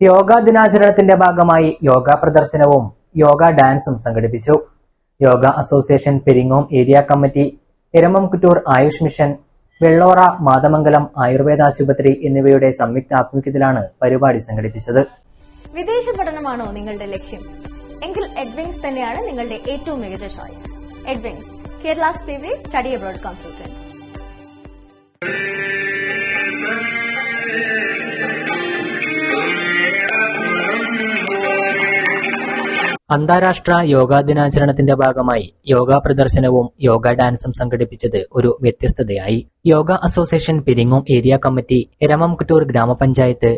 യോഗാ ദിനാചരണത്തിന്റെ ഭാഗമായി യോഗ പ്രദർശനവും യോഗ ഡാൻസും സംഘടിപ്പിച്ചു. Yoga association Peringome area committee Eramamkuttoor Ayush mission Vellora Mathamangalam Ayurveda ആശുപത്രി എന്നിവയുടെ സംയുക്ത ആഭിമുഖ്യത്തിലാണ് പരിപാടി സംഘടിപ്പിച്ചത്. വിദേശ പഠനമാണോ നിങ്ങളുടെ ലക്ഷ്യം? എങ്കിൽ എഡ്വിങ്സ് തന്നെയാണ് നിങ്ങളുടെ ഏറ്റവും മികച്ച choice Edwings Kerala study abroad consultant അന്താരാഷ്ട്ര യോഗാ ദിനാചരണത്തിന്റെ ഭാഗമായി യോഗാ പ്രദർശനവും യോഗ ഡാൻസും സംഘടിപ്പിച്ചത് ഒരു വ്യത്യസ്തതയായി. Yoga association Peringome area committee Eramamkuttoor ഗ്രാമപഞ്ചായത്ത്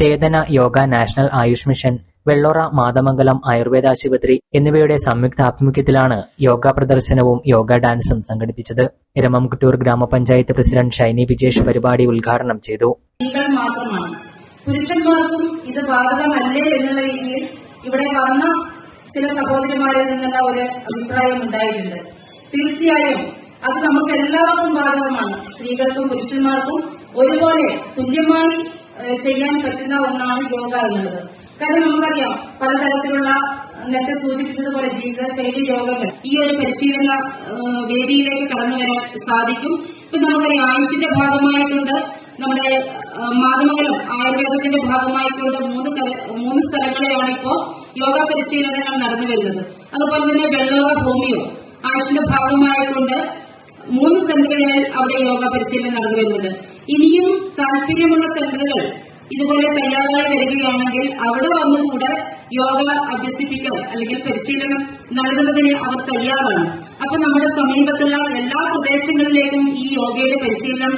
ചേതന യോഗ നാഷണൽ ആയുഷ് മിഷൻ വെള്ളോറ മാതമംഗലം ആയുർവേദ ആശുപത്രി എന്നിവയുടെ സംയുക്ത ആഭിമുഖ്യത്തിലാണ് യോഗ പ്രദർശനവും യോഗ ഡാൻസും സംഘടിപ്പിച്ചത്. എരമംകുറ്റൂർ ഗ്രാമപഞ്ചായത്ത് പ്രസിഡന്റ് ഷൈനി വിജേഷ് പരിപാടി ഉദ്ഘാടനം ചെയ്തു. പുരുഷന്മാർക്കും ഇത് ബാധകമല്ലേ എന്നുള്ള രീതിയിൽ ഇവിടെ വന്ന ചില സഹോദരിമാരിൽ നിന്നുള്ള ഒരു അഭിപ്രായം ഉണ്ടായിട്ടുണ്ട്? തീർച്ചയായും അത് നമുക്ക് എല്ലാവർക്കും ബാധകമാണ്. സ്ത്രീകൾക്കും പുരുഷന്മാർക്കും ഒരുപോലെ തുല്യമായി ചെയ്യാൻ പറ്റുന്ന ഒന്നാണ് യോഗ എന്നുള്ളത്. കാരണം നമുക്കറിയാം പലതരത്തിലുള്ള നേരത്തെ സൂചിപ്പിച്ചതുപോലെ ജീവിതശൈലി യോഗങ്ങൾ ഈ ഒരു പരിശീലന വേദിയിലേക്ക് കടന്നു വരാൻ സാധിക്കും. ഇപ്പൊ നമുക്കറിയാം ആയുഷിന്റെ ഭാഗമായിട്ടുണ്ട് നമ്മുടെ മാതമംഗലം ആയുർവേദത്തിന്റെ ഭാഗമായിട്ടുണ്ട് മൂന്ന് മൂന്ന് സ്ഥലങ്ങളിലാണ് ഇപ്പോ യോഗ പരിശീലനങ്ങൾ നടന്നു വരുന്നത്. അതുപോലെ തന്നെ വെള്ളോക ഹോമിയോ ആയുഷിന്റെ ഭാഗമായതുകൊണ്ട് മൂന്ന് സെന്ററുകളിൽ അവിടെ യോഗ പരിശീലനം നടന്നു വരുന്നുണ്ട്. ഇനിയും താല്പര്യമുള്ള സെന്ററുകൾ ഇതുപോലെ തയ്യാറായി വരികയാണെങ്കിൽ അവിടെ വന്നുകൂടെ യോഗ അഭ്യസിപ്പിക്കൽ അല്ലെങ്കിൽ പരിശീലനം നൽകുന്നതിന് അവർ തയ്യാറാണ്. അപ്പൊ നമ്മുടെ സമീപത്തുള്ള എല്ലാ പ്രദേശങ്ങളിലേക്കും ഈ യോഗയുടെ പരിശീലനം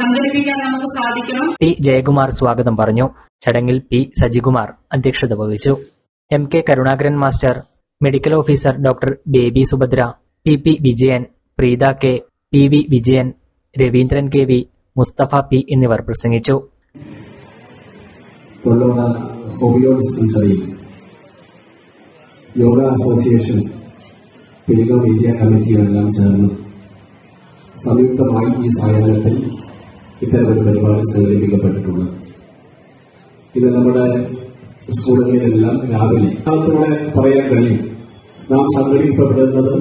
സംഘടിപ്പിക്കാൻ നമുക്ക് സാധിക്കണം. പി ജയകുമാർ സ്വാഗതം പറഞ്ഞു. ചടങ്ങിൽ പി സജികുമാർ അധ്യക്ഷത വഹിച്ചു. M K Karunakaran master medical officer doctor Baby Subhadra P P Vijayan Preetha K P V Vijayan Raveendran K V Mustafa P എന്നിവർ പ്രസംഗിച്ചു. കൊള്ളോണ ഹോമിയോ ഡിസ്പെൻസറിയിൽ യോഗ അസോസിയേഷൻ പെരിങ്ങോം ഏരിയ കമ്മിറ്റികളെല്ലാം ചേർന്ന് സംയുക്തമായി ഈ സായാഹ്നത്തിൽ ഇത്തരമൊരു പരിപാടി സംഘടിപ്പിക്കപ്പെട്ടിട്ടുള്ളത് ഇത് നമ്മുടെ സ്കൂളുകളിലെല്ലാം രാവിലെ. കാലത്തോടെ പറയാൻ കഴിയും. നാം സംഘടിപ്പിക്കപ്പെടുന്നത്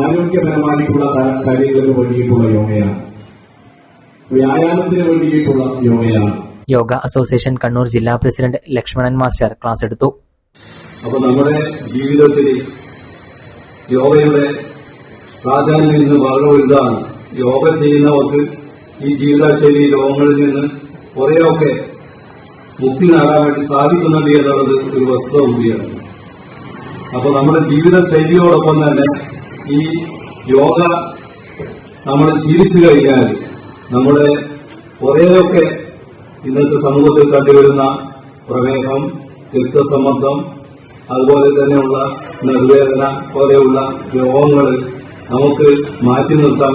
ആരോഗ്യപരമായിട്ടുള്ള കാര്യങ്ങൾക്ക് വേണ്ടിയിട്ടുള്ള യോഗയാണ്. വ്യായാമത്തിന് വേണ്ടിയിട്ടുള്ള യോഗയാണ്. യോഗ അസോസിയേഷൻ കണ്ണൂർ ജില്ലാ പ്രസിഡന്റ് ലക്ഷ്മണൻ മാസ്റ്റർ ക്ലാസ് എടുത്തു. അപ്പൊ നമ്മുടെ ജീവിതത്തിൽ യോഗയുടെ പ്രാധാന്യം ഇന്ന് വളരെ വലുതാണ്. യോഗ ചെയ്യുന്നവർക്ക് ഈ ജീവിതശൈലി രോഗങ്ങളിൽ നിന്ന് കുറേയൊക്കെ മുക്തി നേടാൻ വേണ്ടി സാധിക്കുന്നുണ്ട് എന്നുള്ളത് ഒരു വസ്തുതയാണ് കൂടിയാണ്. അപ്പൊ നമ്മുടെ ജീവിതശൈലിയോടൊപ്പം തന്നെ ഈ യോഗ നമ്മൾ ശീലിച്ചു കഴിഞ്ഞാൽ നമ്മുടെ കുറേയൊക്കെ ഇന്നത്തെ സമൂഹത്തിൽ കണ്ടുവരുന്ന പ്രമേഹം രക്തസമ്മർദ്ദം അതുപോലെ തന്നെയുള്ള നിർവേദന പോലെയുള്ള രോഗങ്ങൾ നമുക്ക് മാറ്റി നിർത്താൻ